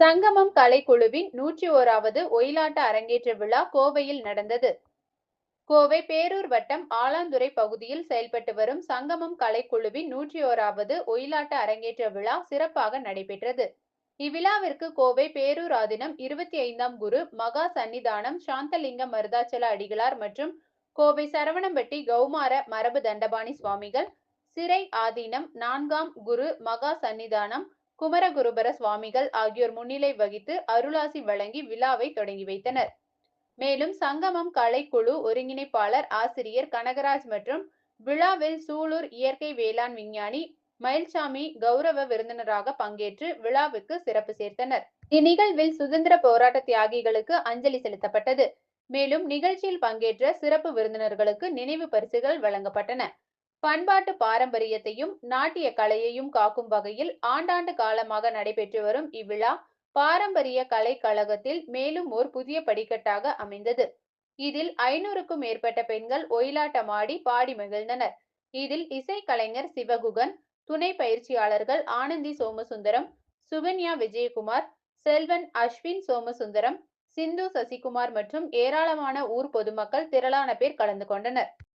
சங்கமம் கலைக்குழுவின் நூற்றி ஓராவது ஒயிலாட்ட அரங்கேற்ற விழா கோவையில் நடந்தது. கோவை பேரூர் வட்டம் ஆலாந்துறை பகுதியில் செயல்பட்டு வரும் சங்கமம் கலைக்குழுவின் நூற்றி ஓராவது ஒயிலாட்ட அரங்கேற்ற விழா சிறப்பாக நடைபெற்றது. இவ்விழாவிற்கு கோவை பேரூர் ஆதினம் இருபத்தி ஐந்தாம் குரு மகா சன்னிதானம் சாந்தலிங்க மருதாச்சல அடிகளார் மற்றும் கோவை சரவணம்பட்டி கௌமார மரபு தண்டபாணி சுவாமிகள் சிறை ஆதீனம் நான்காம் குரு மகா சன்னிதானம் குமரகுருபர சுவாமிகள் ஆகியோர் முன்னிலை வகித்து அருளாசி வழங்கி விழாவை தொடங்கி வைத்தனர். மேலும் சங்கமம் கலைக்குழு ஒருங்கிணைப்பாளர் ஆசிரியர் கனகராஜ் மற்றும் விழாவில் சூலூர் இயற்கை வேளாண் விஞ்ஞானி மயில்சாமி கௌரவ விருந்தினராக பங்கேற்று விழாவுக்கு சிறப்பு சேர்த்தனர். இந்நிகழ்வில் சுதந்திர போராட்ட தியாகிகளுக்கு அஞ்சலி செலுத்தப்பட்டது. மேலும் நிகழ்ச்சியில் பங்கேற்ற சிறப்பு விருந்தினர்களுக்கு நினைவு பரிசுகள் வழங்கப்பட்டன. பண்பாட்டு பாரம்பரியத்தையும் நாட்டிய கலையையும் காக்கும் வகையில் ஆண்டாண்டு காலமாக நடைபெற்று வரும் இவ்விழா பாரம்பரிய கலை கழகத்தில் மேலும் ஓர் புதிய படிக்கட்டாக அமைந்தது. இதில் ஐநூறுக்கும் மேற்பட்ட பெண்கள் ஒயிலாட்டமாடி பாடி மகிழ்ந்தனர். இதில் இசைக்கலைஞர் சிவகுகன் துணை பயிற்சியாளர்கள் ஆனந்தி சோமசுந்தரம் சுகன்யா விஜயகுமார் செல்வன் அஸ்வின் சோமசுந்தரம் சிந்து சசிகுமார் மற்றும் ஏராளமான ஊர் பொதுமக்கள் திரளான பேர் கலந்து கொண்டனர்.